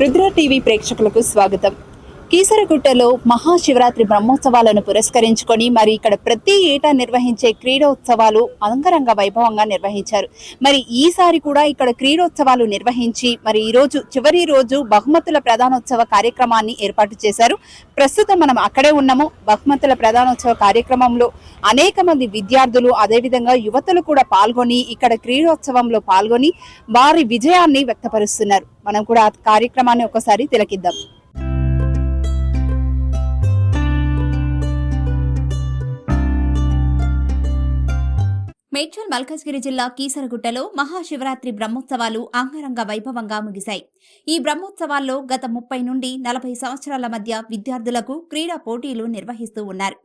Rudra TV ప్రేక్షకులకు స్వాగతం. కీసరగుట్టలో మహాశివరాత్రి బ్రహ్మోత్సవాలను పురస్కరించుకొని మరి ఇక్కడ ప్రతి ఏటా నిర్వహించే క్రీడోత్సవాలు అంగరంగ వైభవంగా నిర్వహించారు. మరి ఈసారి కూడా ఇక్కడ క్రీడోత్సవాలు నిర్వహించి మరి ఈ రోజు చివరి రోజు బహుమతుల ప్రధానోత్సవ కార్యక్రమాన్ని ఏర్పాటు చేశారు. ప్రస్తుతం మనం అక్కడే ఉన్నాము. బహుమతుల ప్రధానోత్సవ కార్యక్రమంలో అనేక మంది విద్యార్థులు అదేవిధంగా యువతులు కూడా పాల్గొని ఇక్కడ క్రీడోత్సవంలో పాల్గొని వారి విజయాన్ని వ్యక్తపరుస్తున్నారు. మనం కూడా ఆ కార్యక్రమాన్ని ఒకసారి తిలకిద్దాం. మేడ్చల్ మల్కజ్గిరి జిల్లా కీసరగుట్టలో మహాశివరాత్రి బ్రహ్మోత్సవాలు అంగరంగ వైభవంగా ముగిశాయి. ఈ బ్రహ్మోత్సవాల్లో గత ముప్పై నుండి నలభై సంవత్సరాల మధ్య విద్యార్థులకు క్రీడా పోటీలు నిర్వహిస్తూ ఉన్నారు.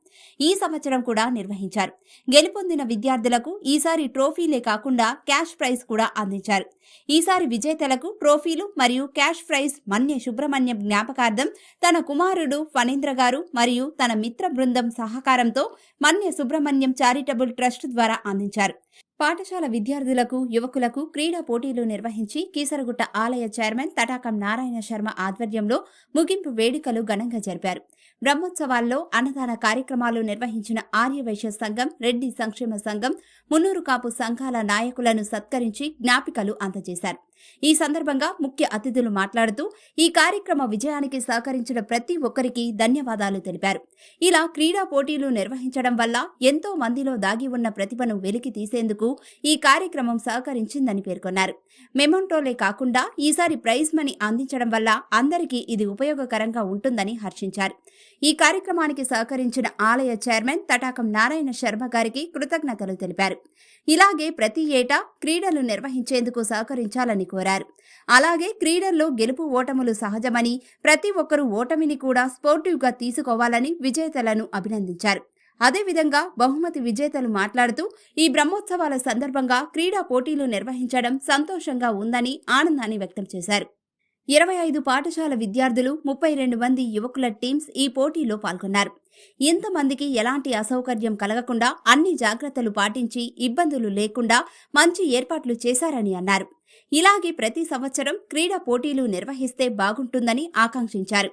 ఈ సంవత్సరం కూడా నిర్వహించారు. గెలుపొందిన విద్యార్థులకు ఈసారి ట్రోఫీలే కాకుండా క్యాష్ ప్రైజ్ కూడా అందించారు. ఈసారి విజేతలకు ట్రోఫీలు మరియు క్యాష్ ప్రైజ్ మన్య సుబ్రహ్మణ్యం జ్ఞాపకార్థం తన కుమారుడు ఫణీంద్ర గారు మరియు తన మిత్ర బృందం సహకారంతో మన్య సుబ్రహ్మణ్యం చారిటబుల్ ట్రస్ట్ ద్వారా అందించారు. పాఠశాల విద్యార్థులకు యువకులకు క్రీడా పోటీలు నిర్వహించి కీసరగుట్ట ఆలయ చైర్మన్ తటాకం నారాయణ శర్మ ఆధ్వర్యంలో ముగింపు వేడుకలు ఘనంగా జరిపారు. బ్రహ్మోత్సవాల్లో అన్నదాన కార్యక్రమాలు నిర్వహించిన ఆర్యవైశ్య సంఘం రెడ్డి సంక్షేమ సంఘం మున్నూరు కాపు సంఘాల నాయకులను సత్కరించి జ్ఞాపికలు అందజేశారు. ఈ సందర్భంగా ముఖ్య అతిథులు మాట్లాడుతూ ఈ కార్యక్రమ విజయానికి సహకరించిన ప్రతి ఒక్కరికి ధన్యవాదాలు తెలిపారు. ఇలా క్రీడా పోటీలు నిర్వహించడం వల్ల ఎంతో మందిలో దాగి ఉన్న ప్రతిభను వెలికి తీసేందుకు ఈ కార్యక్రమం సహకరించిందని పేర్కొన్నారు. మెమోంటోలే కాకుండా ఈసారి ప్రైజ్ మనీ అందించడం వల్ల అందరికీ ఇది ఉపయోగకరంగా ఉంటుందని హర్షించారు. ఈ కార్యక్రమానికి సహకరించిన ఆలయ చైర్మన్ తటాకం నారాయణ శర్మ గారికి కృతజ్ఞతలు తెలిపారు. ఇలాగే ప్రతి ఏటా క్రీడలు నిర్వహించేందుకు సహకరించాలని కోరారు. అలాగే క్రీడల్లో గెలుపు ఓటములు సహజమని ప్రతి ఒక్కరూ ఓటమిని కూడా స్పోర్టివ్గా తీసుకోవాలని విజేతలను అభినందించారు. అదేవిధంగా బహుమతి విజేతలు మాట్లాడుతూ ఈ బ్రహ్మోత్సవాల సందర్భంగా క్రీడా పోటీలు నిర్వహించడం సంతోషంగా ఉందని ఆనందాన్ని వ్యక్తం చేశారు. ఇరవై ఐదు పాఠశాల విద్యార్థులు ముప్పై రెండు మంది యువకుల టీమ్స్ ఈ పోటీలో పాల్గొన్నారు. ఇంతమందికి ఎలాంటి అసౌకర్యం కలగకుండా అన్ని జాగ్రత్తలు పాటించి ఇబ్బందులు లేకుండా మంచి ఏర్పాట్లు చేశారని అన్నారు. ఇలాగే ప్రతి సంవత్సరం క్రీడా పోటీలు నిర్వహిస్తే బాగుంటుందని ఆకాంక్షించారు.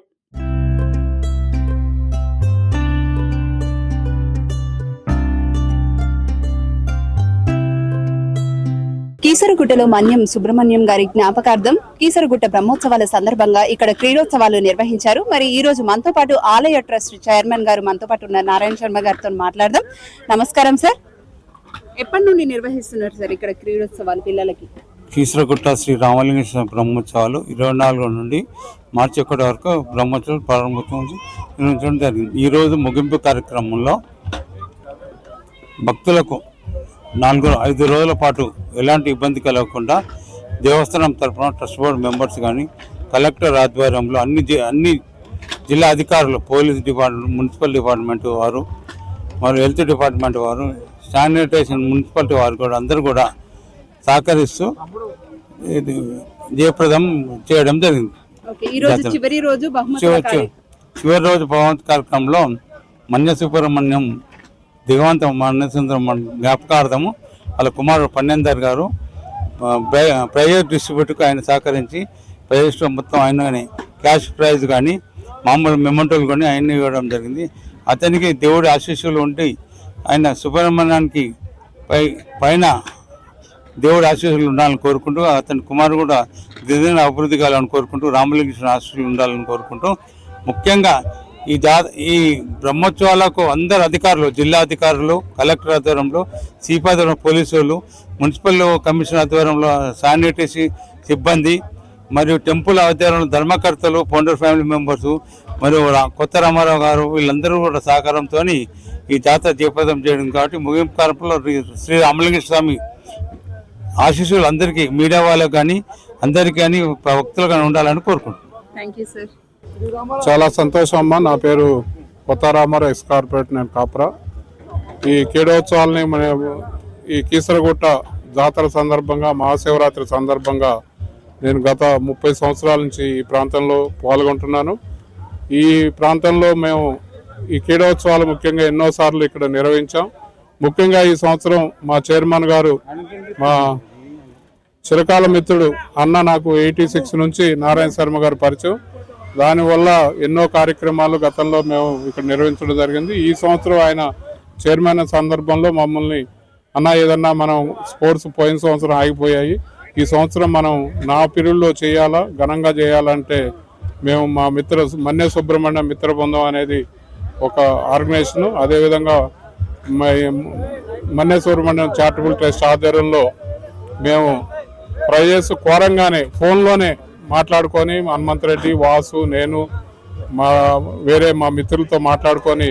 కీసరగుట్టలో మన్యం సుబ్రహ్మణ్యం గారి జ్ఞాపకార్థం కీసరగుట్ట బ్రహ్మోత్సవాల సందర్భంగా ఇక్కడ క్రీడోత్సవాలు నిర్వహించారు. మరి ఈ రోజు మనతో పాటు ఆలయ ట్రస్ట్ చైర్మన్ గారు మనతో పాటు ఉన్న నారాయణ శర్మ గారితో మాట్లాడదాం. నమస్కారం సార్. ఎప్పటి నుండి నిర్వహిస్తున్నారు సార్ ఇక్కడ క్రీడోత్సవాలు పిల్లలకి? కీసరగుట్ట శ్రీ రామలింగేశ్వర బ్రహ్మోత్సవాలు ఇరవై నాలుగు నుండి మార్చి ఒకటి వరకు బ్రహ్మోత్సవాలు ప్రారంభోత్సవం జరిగింది. ఈరోజు ముగింపు కార్యక్రమంలో భక్తులకు నాలుగు ఐదు రోజుల పాటు ఎలాంటి ఇబ్బంది కలగకుండా దేవస్థానం తరఫున ట్రస్ట్ బోర్డు మెంబర్స్ కానీ కలెక్టర్ ఆధ్వర్యంలో అన్ని జి- అన్ని జిల్లా అధికారులు పోలీస్ డిపార్ట్మెంట్ మున్సిపల్ డిపార్ట్మెంట్ వారు మరియు హెల్త్ డిపార్ట్మెంట్ వారు శానిటేషన్ మున్సిపాలిటీ వారు కూడా అందరూ కూడా సహకరిస్తూ జయప్రదం చేయడం జరిగింది. చివరి రోజు బహుమతుల చివరి రోజు భగవంత్ కార్యక్రమంలో మన్య సుబ్రహ్మణ్యం దిగవంత మన జ్ఞాపకార్థము. వాళ్ళ కుమారుడు పన్నెందర్ గారు ఆ, ప్రైవేట్ డిస్ట్రిబ్యూటర్కి ఆయన సహకరించి ప్రైవేట్ మొత్తం ఆయన క్యాష్ ప్రైజ్ కానీ మామూలు మెమెంటోలు కానీ ఆయన ఇవ్వడం జరిగింది. అతనికి దేవుడి ఆశీస్సులు ఉంటాయి ఆయన సుబ్రహ్మణ్యానికి పై పైన దేవుడి ఆశీస్సులు ఉండాలని కోరుకుంటూ అతని కుమారుడు కూడా దిదిన అభివృద్ధి కావాలని కోరుకుంటూ రామలింగేశ్వర ఆశీస్సులు ఉండాలని కోరుకుంటూ ముఖ్యంగా ఈ జా ఈ బ్రహ్మోత్సవాలకు అందరు అధికారులు జిల్లా అధికారులు కలెక్టర్ ఆధ్వర్యంలో సిపి ఆధ్వర్యంలో మున్సిపల్ కమిషన్ ఆధ్వర్యంలో శానిటరీ సిబ్బంది మరియు టెంపుల్ ఆధ్వర్యంలో ధర్మకర్తలు పౌండర్ ఫ్యామిలీ మెంబర్స్ మరియు కొత్త రామారావు గారు వీళ్ళందరూ కూడా సహకారంతో ఈ జాతర జయప్రదం చేయడం కాబట్టి ముగింపు కార్యక్రమంలో శ్రీ రామలింగేశ్వర స్వామి ఆశీస్సులు అందరికీ మీడియా వాళ్ళకు కానీ అందరికీ కానీ భక్తులు కానీ ఉండాలని కోరుకుంటున్నాను థ్యాంక్ యూ సార్ చాలా సంతోషం అమ్మ. నా పేరు కొత్త రామారావు ఎక్స్ కార్పొరేట్ నేను కాపురా. ఈ క్రీడోత్సవాలని మన ఈ కీసరగుట్ట జాతర సందర్భంగా మహాశివరాత్రి సందర్భంగా నేను గత ముప్పై సంవత్సరాల నుంచి ఈ ప్రాంతంలో పాల్గొంటున్నాను. ఈ ప్రాంతంలో మేము ఈ క్రీడోత్సవాలు ముఖ్యంగా ఎన్నోసార్లు ఇక్కడ నిర్వహించాం. ముఖ్యంగా ఈ సంవత్సరం మా చైర్మన్ గారు మా చిరకాల మిత్రుడు అన్న నాకు ఎయిటీ సిక్స్ నుంచి నారాయణ శర్మ గారు పరిచయం. దానివల్ల ఎన్నో కార్యక్రమాలు గతంలో మేము ఇక్కడ నిర్వహించడం జరిగింది. ఈ సంవత్సరం ఆయన చైర్మన్ సందర్భంలో మమ్మల్ని అన్న ఏదన్నా మనం స్పోర్ట్స్ పోయిన సంవత్సరం ఆగిపోయాయి. ఈ సంవత్సరం మనం నా పీరియడ్లో చేయాలా? ఘనంగా చేయాలంటే మేము మా మిత్ర మన్య సుబ్రహ్మణ్యం మిత్ర బృందం అనేది ఒక ఆర్గనైజేషన్. అదేవిధంగా మన్య సుబ్రహ్మణ్యం చారిటబుల్ ట్రస్ట్ ఆధ్వర్యంలో మేము ప్రైజెస్ కోరంగానే ఫోన్లోనే మాట్లాడుకొని హనుమంతరెడ్డి వాసు నేను మా వేరే మా మిత్రులతో మాట్లాడుకొని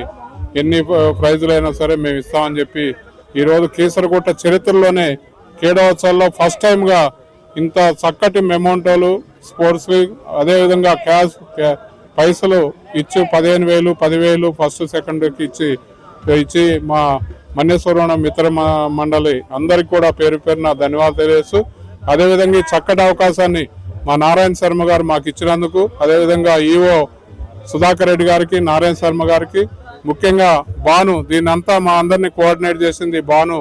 ఎన్ని ప్రైజులైనా సరే మేము ఇస్తామని చెప్పి ఈరోజు కీసరగుట్ట చరిత్రలోనే క్రీడోత్సవాల్లో ఫస్ట్ టైంగా ఇంత చక్కటి మెమోంటోలు స్పోర్ట్స్ లీగ్ అదేవిధంగా క్యాష్ క్యా- పైసలు ఇచ్చి పదిహేను వేలు పదివేలు ఫస్ట్ సెకండ్కి ఇచ్చి ఇచ్చి మా మన్యేశ్వరవణ మిత్ర మ- మండలి అందరికి కూడా పేరు పేరున ధన్యవాదాలు తెలియజేస్తూ అదేవిధంగా ఈ చక్కటి అవకాశాన్ని మా నారాయణ శర్మ గారు మాకు ఇచ్చినందుకు అదేవిధంగా ఈఓ సుధాకర్ రెడ్డి గారికి నారాయణ శర్మ గారికి ముఖ్యంగా భాను దీనంతా మా అందరినీ కోఆర్డినేట్ చేసింది భాను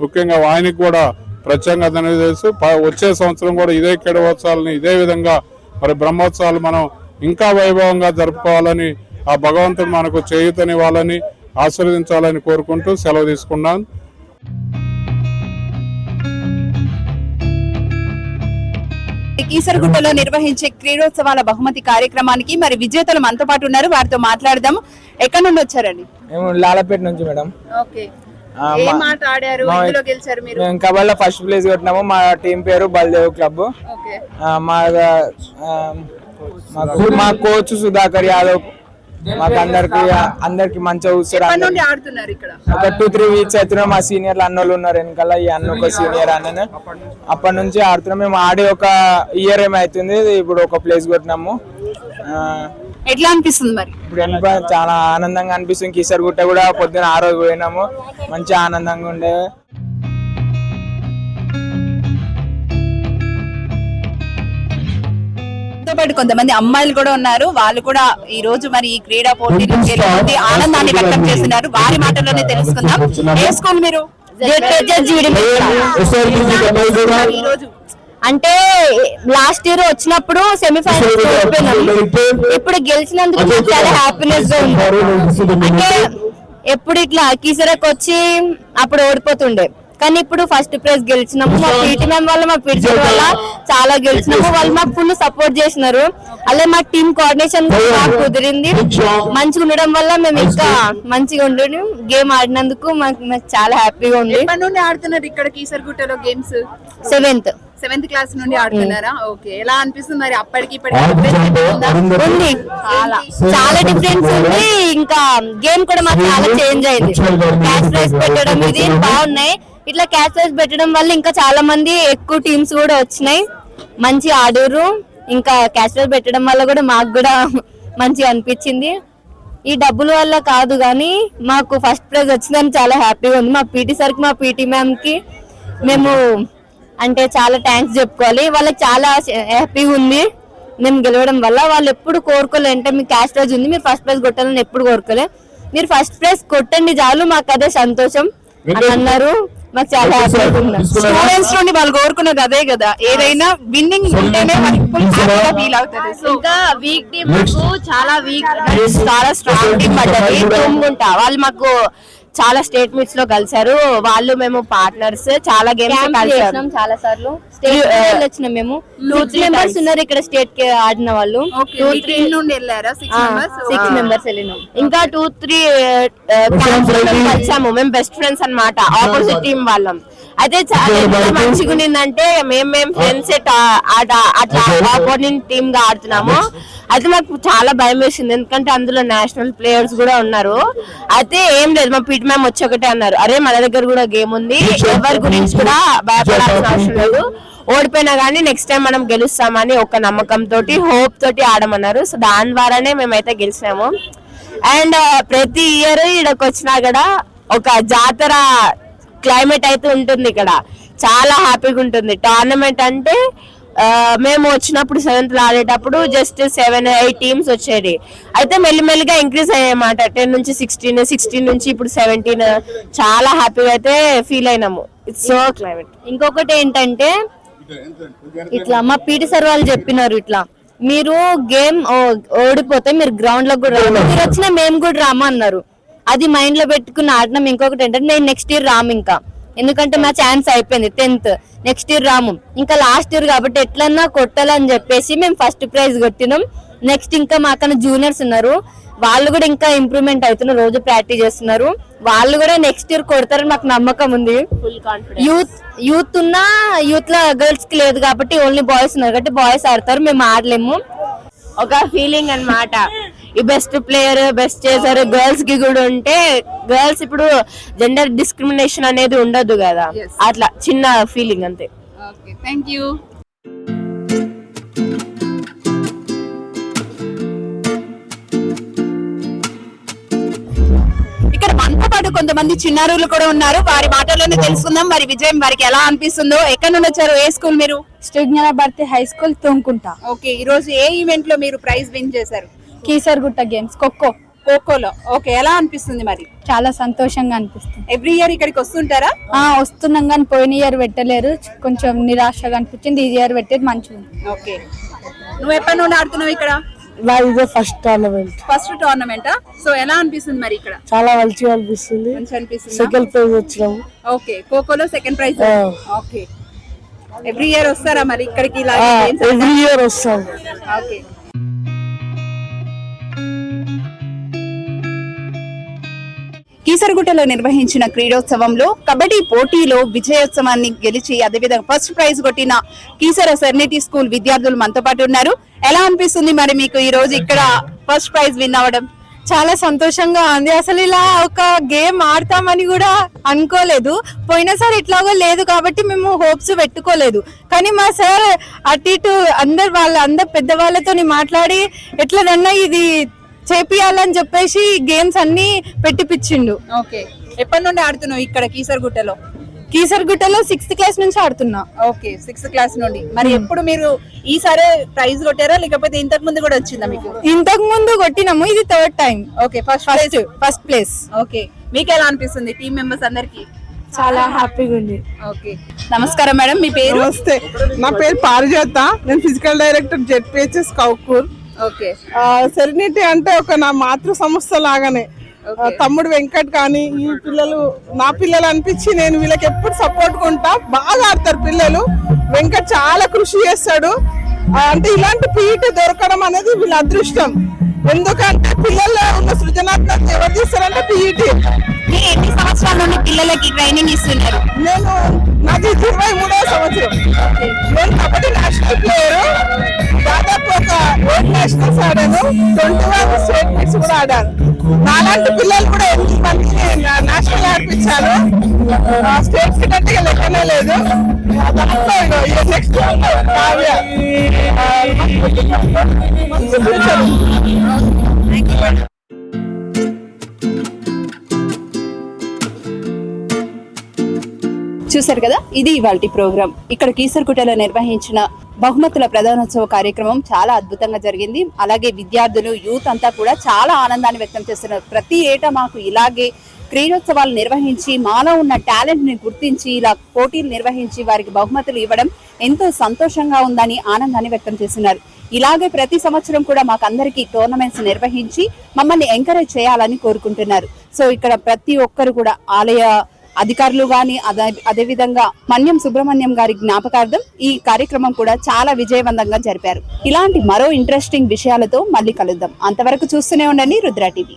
ముఖ్యంగా ఆయనకి కూడా ప్రత్యేకంగా తెలుసు. వచ్చే సంవత్సరం కూడా ఇదే క్రీడోత్సవాలని ఇదే విధంగా మరి బ్రహ్మోత్సవాలు మనం ఇంకా వైభవంగా జరుపుకోవాలని ఆ భగవంతుడు మనకు చేయుతనివ్వాలని ఆశీర్వదించాలని కోరుకుంటూ సెలవు తీసుకున్నాను కీసరగుట్టలో నిర్వహించే క్రీడోత్సవాల బహుమతి కార్యక్రమానికి మరి విజేతలు మనతో పాటు ఉన్నారు. వారితో మాట్లాడదాం. ఎక్కడి నుండి వచ్చారండి? మేము లాలపేట నుంచి మేడం. ఓకే. మేము కబడ్డీలో ఫస్ట్ ప్లేస్ కొట్టినాము. మా టీం పేరు బల్దేవ్ క్లబ్. మా మా కోచ్ సుధాకర్ యాదవ్ మాకు అందరికి అందరికి మంచిగా ఇక్కడ? ఒక టూ త్రీ వీక్స్ అవుతున్నాం మా సీనియర్లు అన్నోళ్ళు ఉన్నారు వెనకాల ఈ అన్న ఒక సీనియర్ అన్ననే. అప్పటి నుంచి ఆడుతున్నాం. మేము ఆడి ఒక ఇయర్ ఏమైతుంది ఇప్పుడు ఒక ప్లేస్ కొట్టినాము. ఎట్లా అనిపిస్తుంది మరి? ఇప్పుడు చాలా ఆనందంగా అనిపిస్తుంది. కిసర్ గుట్ట కూడా పొద్దున ఆ రోజు పోయినాము. మంచి ఆనందంగా ఉండే. పాటు కొంతమంది అమ్మాయిలు కూడా ఉన్నారు. వాళ్ళు కూడా ఈ రోజు మరి ఈ క్రీడా పోటీలో గెలుపొంది ఆనందాన్ని వ్యక్తం చేస్తున్నారు. వారి మాటల్లోనే తెలుసుకుందాం. ఏ స్కూల్ మీరు? అంటే లాస్ట్ ఇయర్ వచ్చినప్పుడు సెమీఫైనల్స్ ఓడిపోయినాం. ఇప్పుడు గెలిచినందుకు చాలా హ్యాపీనెస్గా ఉంది. అంటే ఎప్పుడు ఇట్లా కీసరకు వచ్చి అప్పుడు ఓడిపోతుండే. కానీ ఇప్పుడు ఫస్ట్ ప్రైజ్ గెలిచినాము మా పీటీ మ్యామ్ వల్ల మా పీటీ వల్ల చాలా గెలిచినాము వాళ్ళు మాకు ఫుల్ సపోర్ట్ చేసినారు. అలాగే మా టీమ్ కోఆర్డినేషన్ బాగా కుదిరింది. మంచిగా ఉండడం వల్ల మేము ఇంకా మంచిగా ఉండడం గేమ్ ఆడినందుకు మాకు చాలా హ్యాపీగా ఉంది. ఆడుతున్నారు ఇక్కడ కీసరగుట్టలో గేమ్స్ సెవెంత్ సెవెంత్ క్లాస్ నుండి ఆడుతున్నారా? ఓకే ఎలా అనిపిస్తుంది మరి? అప్పటికి ఉందా? చాలా చాలా డిఫరెన్స్ ఉంది. ఇంకా గేమ్ కూడా మాకు చాలా చేంజ్ అయింది. క్యాష్ ప్రైజ్ పెట్టడం ఇది బాగున్నాయి. ఇట్లా క్యాచెస్ పెట్టడం వల్ల ఇంకా చాలా మంది ఎక్కువ టీమ్స్ కూడా వచ్చినాయి. మంచి ఆడారు ఇంకా క్యాచెస్ పెట్టడం వల్ల కూడా మాకు కూడా మంచిగా అనిపించింది. ఈ డబ్బుల వల్ల కాదు కానీ మాకు ఫస్ట్ ప్రైజ్ వచ్చిందని చాలా హ్యాపీగా ఉంది. మా పీటీ సార్కి మా పీటీ మ్యామ్కి మేము అంటే చాలా థ్యాంక్స్ చెప్పుకోవాలి. వాళ్ళకి చాలా హ్యాపీగా ఉంది. మేము గెలవడం వల్ల వాళ్ళు ఎప్పుడు కోరుకోలే అంటే మీ క్యాష్ ప్రైజ్ ఉంది. మీరు ఫస్ట్ ప్రైజ్ కొట్టాలని ఎప్పుడు కోరుకోలే మీరు ఫస్ట్ ప్రైజ్ కొట్టండి చాలు. మాకు అదే సంతోషం. అని అన్నారు మాకు చాలా స్టూడెంట్స్ నుండి వాళ్ళు కోరుకున్నది అదే కదా. ఏదైనా విన్నింగ్ ఉంటేనే వాళ్ళకి ఫుల్ హ్యాపీగా ఫీల్ అవుతారు సో ఇంకా వీక్ టీమ్ మాకు చాలా వీక్ చాలా స్ట్రాంగ్ టీమ్ పడ్డది. వాళ్ళు మాకు చాలా స్టేట్ మీట్స్లో కలిసారు వాళ్ళు మేము పార్ట్నర్స్ చాలా గేమ్స్ కలిసాం చాలా సార్లు. స్టేట్ వచ్చినాం మేము. టూ త్రీ మెంబర్స్ ఉన్నారు ఇక్కడ స్టేట్కి ఆడిన వాళ్ళు. టీం నుండి వెళ్ళారా? సిక్స్ మెంబర్స్ సిక్స్ మెంబర్స్ వెళ్ళినాం. ఇంకా టూ త్రీ కలిసాము. మేము బెస్ట్ ఫ్రెండ్స్ అన్నమాట. ఆపోజిట్ టీం వాళ్ళం. అయితే చాలా మంచిగా ఉండిందంటే మేము మేము ఫ్రెండ్స్ అట్లా ఆపోజిట్ టీమ్గా ఆడుతున్నాము. అయితే మాకు చాలా భయం వేసింది. ఎందుకంటే అందులో నేషనల్ ప్లేయర్స్ కూడా ఉన్నారు. అయితే ఏం లేదు మా పీటీ మ్యామ్ వచ్చి ఒకటే అన్నారు. అరే మన దగ్గర కూడా గేమ్ ఉంది. ఎవరి గురించి కూడా భయపడాల్సిన అవసరం లేదు. ఓడిపోయినా కానీ నెక్స్ట్ టైం మనం గెలుస్తామని ఒక నమ్మకం తోటి హోప్ తోటి ఆడమన్నారు. సో దాని ద్వారానే మేమైతే గెలిచినాము అండ్ ప్రతి ఇయర్ ఇక్కడికి వచ్చినా కూడా ఒక జాతర క్లైమేట్ అయితే ఉంటుంది ఇక్కడ. చాలా హ్యాపీగా ఉంటుంది. టోర్నమెంట్ అంటే మేము వచ్చినప్పుడు సెవెంత్లో ఆడేటప్పుడు జస్ట్ సెవెన్ ఎయిట్ టీమ్స్ వచ్చేది. అయితే మెల్లిమెల్లిగా ఇంక్రీజ్ అయ్యాయన్నమాట. టెన్ నుంచి సిక్స్టీన్ సిక్స్టీన్ నుంచి ఇప్పుడు సెవెంటీన్ చాలా హ్యాపీగా అయితే ఫీల్ అయినాము. ఇట్స్ సో క్లైమేట్ ఇంకొకటి ఏంటంటే ఇట్లా మా పీటీ సార్ వాళ్ళు చెప్పినారు ఇట్లా. మీరు గేమ్ ఓడిపోతే మీరు గ్రౌండ్లో కూడా రాము మీరు వచ్చినా మేము కూడా రాము అన్నారు అది మైండ్లో పెట్టుకుని ఆడినాం. ఇంకొకటి ఏంటంటే నేను నెక్స్ట్ ఇయర్ రాము ఇంకా. ఎందుకంటే మా ఛాన్స్ అయిపోయింది టెన్త్ నెక్స్ట్ ఇయర్ రాము. ఇంకా లాస్ట్ ఇయర్ కాబట్టి ఎట్లన్నా కొట్టాలని చెప్పేసి మేము ఫస్ట్ ప్రైజ్ కొట్టినాం. నెక్స్ట్ ఇంకా మాకన్నా జూనియర్స్ ఉన్నారు. వాళ్ళు కూడా ఇంకా ఇంప్రూవ్మెంట్ అవుతున్నారు రోజు ప్రాక్టీస్ చేస్తున్నారు. వాళ్ళు కూడా నెక్స్ట్ ఇయర్ కొడతారని మాకు నమ్మకం ఉంది. యూత్ యూత్ ఉన్నా యూత్లో గర్ల్స్కి లేదు కాబట్టి ఓన్లీ బాయ్స్ ఉన్నారు. కాబట్టి బాయ్స్ ఆడతారు మేము ఆడలేము. ఒక ఫీలింగ్ అన్నమాట. ఈ బెస్ట్ ప్లేయర్ బెస్ట్ చేశారు. గర్ల్స్కి కూడా ఉంటే గర్ల్స్ ఇప్పుడు జెండర్ డిస్క్రిమినేషన్ అనేది ఉండదు కదా. అట్లా చిన్న ఫీలింగ్ అంతే. ఓకే థ్యాంక్ యూ ఇక్కడ మనతో పాటు కొంతమంది చిన్నారులు కూడా ఉన్నారు. వారి మాటల్లోనే తెలుసుకుందాం. మరి విజయం వారికి ఎలా అనిపిస్తుందో? ఎక్కడ నుండి వచ్చారు? ఏ స్కూల్ మీరు? Srignana Bharathi high school Thumkunta. Okay ఈ రోజు ఏ ఈవెంట్లో మీరు ప్రైజ్ విన్ చేశారు? కీసర్గుట్ట గేమ్స్ ఖోఖో. ఖోఖోలో. ఓకే ఎలా అనిపిస్తుంది మరి? చాలా సంతోషంగా అనిపిస్తుంది. ఎవ్రీ ఇయర్ ఇక్కడికి వస్తుంటారా? ఆ వస్తున్నాం కానీ పోయిన ఇయర్ పెట్టలేరు. కొంచెం నిరాశగా అనిపించింది. ఈ ఇయర్ పెట్టేది మంచిగా ఉంది ఓకే. నువ్వు ఎప్పటి నుండి ఆడుతున్నావు ఇక్కడ? ఇదే ఫస్ట్ టోర్నమెంట్ ఫస్ట్ టోర్నమెంటా సో ఎలా అనిపిస్తుంది మరి ఇక్కడ? చాలా మంచిగా అనిపిస్తుంది. మంచి అనిపిస్తుంది? సెకండ్ ప్రైజ్ వచ్చినాము okay ఖోఖోలో second prize. Okay. Every year వస్తారా మరి ఇక్కడికి? ఇలా ఎవ్రీ ఇయర్ వస్తాం. ఓకే. కీసరగుట్టలో నిర్వహించిన క్రీడోత్సవంలో కబడ్డీ పోటీలో విజయోత్సవాన్ని గెలిచి అదేవిధంగా ఫస్ట్ ప్రైజ్ కొట్టిన కీసర సెర్నిటీ స్కూల్ విద్యార్థులు మనతో పాటు ఉన్నారు. ఎలా అనిపిస్తుంది మరి మీకు ఈ రోజు ఇక్కడ ఫస్ట్ ప్రైజ్ విన్ అవ్వడం? చాలా సంతోషంగా ఉంది. అసలు ఇలా ఒక గేమ్ ఆడతామని కూడా అనుకోలేదు. పోయినసారి ఇట్లాగో లేదు కాబట్టి మేము హోప్స్ పెట్టుకోలేదు. కానీ మా సార్ అటు ఇటు అందరు వాళ్ళ అందరు పెద్దవాళ్ళతో మాట్లాడి ఎట్లనన్నా ఇది చేపియాలని చెప్పేసి గేమ్స్ అన్ని పెట్టిపిచ్చిండు. ఓకే. ఎప్పటి నుండి ఆడుతున్నావు ఇక్కడ కీసరగుట్టలో కీసర్గుట్టలో సిక్స్త్ క్లాస్ నుంచి ఆడుతున్నా. ఓకే సిక్స్త్ క్లాస్ నుండి. మరి ఎప్పుడు మీరు ఈసారి ప్రైజ్ కొట్టారా? లేకపోతే ఇంతకు ముందు కూడా వచ్చిందా మీకు? ఇంతకు ముందు కొట్టినాము ఇది third time okay first first first place. Okay. మీకు ఎలా అనిపిస్తుంది టీం మెంబర్స్ అందరికి? చాలా హ్యాపీగా ఉంది. ఓకే. నమస్కారం మేడం మీ పేరు? నమస్తే. నా పేరు పారిజాత. నేను physical director ZPHS Kowkur. Serenity అంటే ఒక నా మాతృ సంస్థ లాగానే. తమ్ముడు వెంకట్ కానీ ఈ పిల్లలు నా పిల్లలు అనిపించి నేను వీళ్ళకి ఎప్పుడు సపోర్ట్ ఉంటా బాగా ఆడతారు పిల్లలు. వెంకట్ చాలా కృషి చేస్తాడు. అంటే ఇలాంటి పీట దొరకడం అనేది వీళ్ళ అదృష్టం. ఎందుకంటే పిల్లల్లో ఉన్న సృజనాత్మక ఎవరు తీస్తారంటే పీఈటీ. ఎన్ని సంవత్సరాల నుండి పిల్లలకి ట్రైనింగ్ ఇస్తున్నారు? నేను నాది ఇరవై మూడవ సంవత్సరం. నేను కబడ్డీ నేషనల్ ప్లేయర్ దాదాపు ఒక ఎయిట్ నేషనల్స్ ఆడాను. ట్వంటీ వన్ స్టేట్ మీట్స్ కూడా ఆడాను. నాలాంటి పిల్లలు కూడా ఎనిమిది మందిని నేషనల్ ఆడిపించాను స్టేట్ ఫిట్ లెక్కనే లేదు. దాంట్లో నెక్స్ట్ కావ్య. మంచి ఫ్యూచర్ చూశారు కదా? ఇది ఇవాళ ప్రోగ్రామ్ ఇక్కడ కీసరకుటలో నిర్వహించిన బహుమతుల ప్రధానోత్సవ కార్యక్రమం చాలా అద్భుతంగా జరిగింది. అలాగే విద్యార్థులు యూత్ అంతా కూడా చాలా ఆనందాన్ని వ్యక్తం చేస్తున్నారు. ప్రతి ఏటా మాకు ఇలాగే క్రీడోత్సవాలు నిర్వహించి మాలో ఉన్న టాలెంట్ని గుర్తించి ఇలా పోటీలు నిర్వహించి వారికి బహుమతులు ఇవ్వడం ఎంతో సంతోషంగా ఉందని ఆనందాన్ని వ్యక్తం చేస్తున్నారు. ఇలాగే ప్రతి సంవత్సరం కూడా మాకు అందరికీ టోర్నమెంట్స్ నిర్వహించి మమ్మల్ని ఎంకరేజ్ చేయాలని కోరుకుంటున్నారు. సో ఇక్కడ ప్రతి ఒక్కరు కూడా ఆలయ అధికారులు గాని అదే అదేవిధంగా మన్యం సుబ్రహ్మణ్యం గారి జ్ఞాపకార్థం ఈ కార్యక్రమం కూడా చాలా విజయవంతంగా జరిపారు. ఇలాంటి మరో ఇంట్రెస్టింగ్ విషయాలతో మళ్ళీ కలుద్దాం. అంతవరకు చూస్తూనే ఉండండి రుద్ర టీవీ.